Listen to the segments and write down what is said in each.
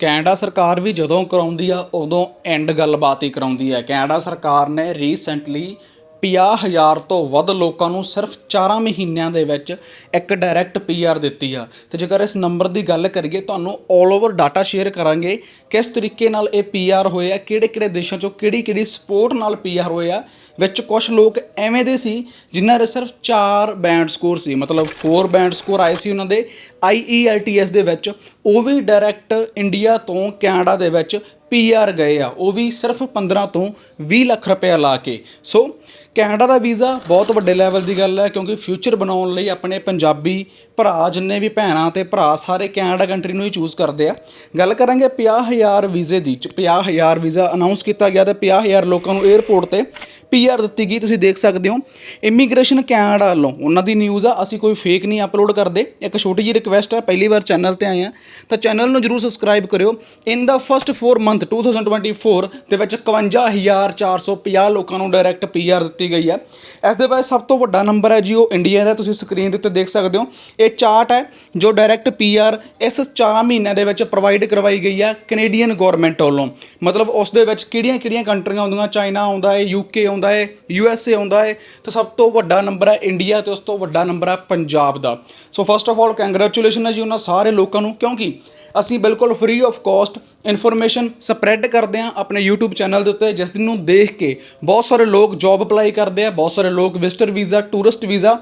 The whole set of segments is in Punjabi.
ਕੈਨੇਡਾ ਸਰਕਾਰ ਵੀ ਜਦੋਂ ਕਰਾਉਂਦੀ ਆ, ਉਦੋਂ ਐਂਡ ਗੱਲਬਾਤ ਹੀ ਕਰਾਉਂਦੀ ਹੈ ਕੈਨੇਡਾ ਸਰਕਾਰ ਨੇ ਰੀਸੈਂਟਲੀ 50000 ਤੋਂ ਵੱਧ ਲੋਕਾਂ ਨੂੰ ਸਿਰਫ 4 ਮਹੀਨਿਆਂ ਦੇ ਵਿੱਚ ਇੱਕ ਡਾਇਰੈਕਟ ਪੀਆਰ ਦਿੱਤੀ ਆ। ਤੇ ਜੇਕਰ ਇਸ ਨੰਬਰ ਦੀ ਗੱਲ ਕਰੀਏ, ਤੁਹਾਨੂੰ 올 ਓਵਰ ਡਾਟਾ ਸ਼ੇਅਰ ਕਰਾਂਗੇ ਕਿਸ ਤਰੀਕੇ ਨਾਲ ਇਹ ਪੀਆਰ ਹੋਏ ਆ ਕਿਹੜੇ ਕਿਹੜੇ ਦੇਸ਼ਾਂ ਚੋਂ ਕਿਹੜੀ ਕਿਹੜੀ ਸਪੋਰਟ ਨਾਲ ਪੀਆਰ ਹੋਏ ਆ ਵਿੱਚ ਕੁਝ ਲੋਕ ਐਵੇਂ ਦੇ ਸੀ ਜਿਨ੍ਹਾਂ ਦੇ ਸਿਰਫ 4 ਬੈਂਡ ਸਕੋਰ ਸੀ। ਮਤਲਬ 4 ਬੈਂਡ ਸਕੋਰ ਆਏ ਸੀ ਉਹਨਾਂ ਦੇ IELTS ਦੇ ਵਿੱਚ। ਉਹ ਵੀ ਡਾਇਰੈਕਟ ਇੰਡੀਆ ਤੋਂ ਕੈਨੇਡਾ ਦੇ ਵਿੱਚ ਪੀਆਰ ਗਏ ਆ। ਉਹ ਵੀ ਸਿਰਫ 15 ਤੋਂ 20 ਲੱਖ ਰੁਪਏ ਲਾ ਕੇ। ਸੋ ਕੈਨੇਡਾ ਦਾ ਵੀਜ਼ਾ ਬਹੁਤ ਵੱਡੇ ਲੈਵਲ ਦੀ ਗੱਲ ਹੈ ਕਿਉਂਕਿ ਫਿਊਚਰ ਬਣਾਉਣ ਲਈ ਆਪਣੇ ਪੰਜਾਬੀ ਭਰਾ, ਜਿੰਨੇ ਵੀ ਭੈਣਾਂ ਤੇ ਭਰਾ ਸਾਰੇ ਕੈਨੇਡਾ ਕੰਟਰੀ ਨੂੰ ਹੀ ਚੂਜ਼ ਕਰਦੇ ਆ। ਗੱਲ ਕਰਾਂਗੇ 50000 ਵੀਜ਼ੇ ਦੀ 50000 ਵੀਜ਼ਾ ਅਨਾਉਂਸ ਕੀਤਾ ਗਿਆ ਤੇ 50000 ਲੋਕਾਂ ਨੂੰ 에ਅਰਪੋਰਟ ਤੇ ਪੀਆਰ ਦਿੱਤੀ ਗਈ, ਤੁਸੀਂ ਦੇਖ ਸਕਦੇ ਹੋ। ਇਮੀਗ੍ਰੇਸ਼ਨ ਕੈਨੇਡਾ ਵੱਲੋਂ, ਉਹਨਾਂ ਦੀ ਨਿਊਜ਼ ਆ, ਅਸੀਂ ਕੋਈ ਫੇਕ ਨਹੀਂ ਅਪਲੋਡ ਕਰਦੇ। ਇੱਕ ਛੋਟੀ ਜਿਹੀ ਰਿਕਵੈਸਟ ਹੈ ਪਹਿਲੀ ਵਾਰ ਚੈਨਲ ਤੇ ਆਏ ਆ। ਤਾਂ ਚੈਨਲ ਨੂੰ ਜਰੂਰ ਸਬਸਕ੍ਰਾਈਬ ਕਰਿਓ। ਇਨ ਦਾ ਫਸਟ 4 ਮੰਥ 2024 ਦੇ ਵਿੱਚ 51450 ਲੋਕਾਂ ਨੂੰ ਡਾਇਰੈਕਟ ਪੀਆਰ ਦਿੱਤੀ ਗਈ ਹੈ ਇਸ ਦੇ ਬਾਅਦ ਸਭ ਤੋਂ ਵੱਡਾ ਨੰਬਰ ਹੈ ਜੀ, ਉਹ ਇੰਡੀਆ ਦਾ, ਤੁਸੀਂ ਸਕਰੀਨ ਦੇ ਉੱਤੇ ਦੇਖ ਸਕਦੇ ਹੋ। ਇਹ ਚਾਰਟ ਹੈ, ਜੋ ਡਾਇਰੈਕਟ ਪੀਆਰ ਇਸ 4 ਮਹੀਨਿਆਂ ਦੇ ਵਿੱਚ ਪ੍ਰੋਵਾਈਡ ਕਰਵਾਈ ਗਈ ਹੈ ਕੈਨੇਡੀਅਨ ਗਵਰਨਮੈਂਟ ਵੱਲੋਂ। ਮਤਲਬ ਉਸ ਦੇ ਵਿੱਚ ਕਿਹੜੀਆਂ-ਕਿਹੜੀਆਂ ਕੰਟਰੀਆਂ ਆਉਂਦੀਆਂ ਚਾਈਨਾ ਆਉਂਦਾ ਹੈ ਯੂਕੇ ਆਉਂਦਾ ਹੈ ਏ ਆਉਂਦਾ ਹੈ ਤੇ ਸਭ ਤੋਂ ਵੱਡਾ ਨੰਬਰ ਹੈ ਇੰਡੀਆ ਤੇ ਉਸ ਤੋਂ ਵੱਡਾ ਨੰਬਰ ਹੈ ਪੰਜਾਬ ਦਾ। So first of all congratulation ਹੈ ਜੀ ਉਹਨਾਂ ਸਾਰੇ ਲੋਕਾਂ ਨੂੰ, ਕਿਉਂਕਿ ਅਸੀਂ ਬਿਲਕੁਲ free of cost information spread ਕਰਦੇ ਹਾਂ ਆਪਣੇ YouTube ਚੈਨਲ ਦੇ ਉੱਤੇ, ਜਿਸ ਨੂੰ ਦੇਖ ਕੇ ਬਹੁਤ ਸਾਰੇ ਲੋਕ ਜੌਬ ਅਪਲਾਈ ਕਰਦੇ ਆ, ਬਹੁਤ ਸਾਰੇ ਲੋਕ ਵਿਜ਼ਟਰ ਵੀਜ਼ਾ ਟੂਰਿਸਟ ਵੀਜ਼ਾ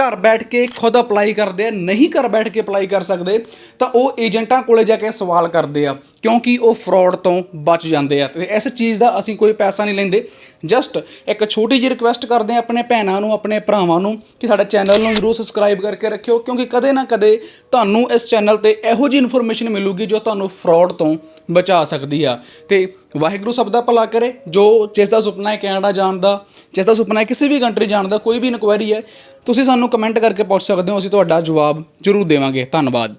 ਘਰ ਬੈਠ ਕੇ ਖੁਦ ਅਪਲਾਈ ਕਰਦੇ ਆ, ਨਹੀਂ ਘਰ ਬੈਠ ਕੇ ਅਪਲਾਈ ਕਰ ਸਕਦੇ, ਤਾਂ ਉਹ ਏਜੰਟਾਂ ਕੋਲੇ ਜਾ ਕੇ ਸਵਾਲ ਕਰਦੇ ਆ, ਕਿਉਂਕਿ ਉਹ ਫਰਾਡ ਤੋਂ ਬਚ ਜਾਂਦੇ ਆ। ਤੇ ਇਸ ਚੀਜ਼ ਦਾ ਅਸੀਂ ਕੋਈ ਪੈਸਾ ਨਹੀਂ ਲੈਂਦੇ। ਜਸਟ ਇੱਕ ਛੋਟੀ ਜਿਹੀ ਰਿਕੁਐਸਟ ਕਰਦੇ ਆ ਆਪਣੇ ਭੈਣਾਂ ਨੂੰ, ਆਪਣੇ ਭਰਾਵਾਂ ਨੂੰ, ਕਿ ਸਾਡੇ ਚੈਨਲ ਨੂੰ ਜਰੂਰ ਸਬਸਕ੍ਰਾਈਬ ਕਰਕੇ ਰੱਖਿਓ, ਕਿਉਂਕਿ ਕਦੇ ਨਾ ਕਦੇ ਤੁਹਾਨੂੰ ਇਸ ਚੈਨਲ ਤੇ ਇਹੋ ਜਿਹੀ ਇਨਫੋਰਮੇਸ਼ਨ ਮਿਲੂਗੀ ਜੋ ਤੁਹਾਨੂੰ ਫਰਾਡ ਤੋਂ ਬਚਾ ਸਕਦੀ ਆ। ਤੇ ਵਾਹਿਗੁਰੂ ਸਭ ਦਾ ਭਲਾ ਕਰੇ, ਜੋ ਜਿਸ ਦਾ ਸੁਪਨਾ ਹੈ ਕੈਨੇਡਾ ਜਾਣ ਦਾ, ਜਿਸ ਦਾ ਸੁਪਨਾ ਹੈ ਕਿਸੇ ਵੀ ਕੰਟਰੀ ਜਾਣ ਦਾ, ਕੋਈ ਵੀ ਇਨਕੁਆਇਰੀ ਹੈ, ਤੁਸੀਂ ਸਾਨੂੰ ਕਮੈਂਟ ਕਰਕੇ ਪੁੱਛ ਸਕਦੇ ਹੋ, ਅਸੀਂ ਤੁਹਾਡਾ ਜਵਾਬ ਜ਼ਰੂਰ ਦੇਵਾਂਗੇ। ਧੰਨਵਾਦ।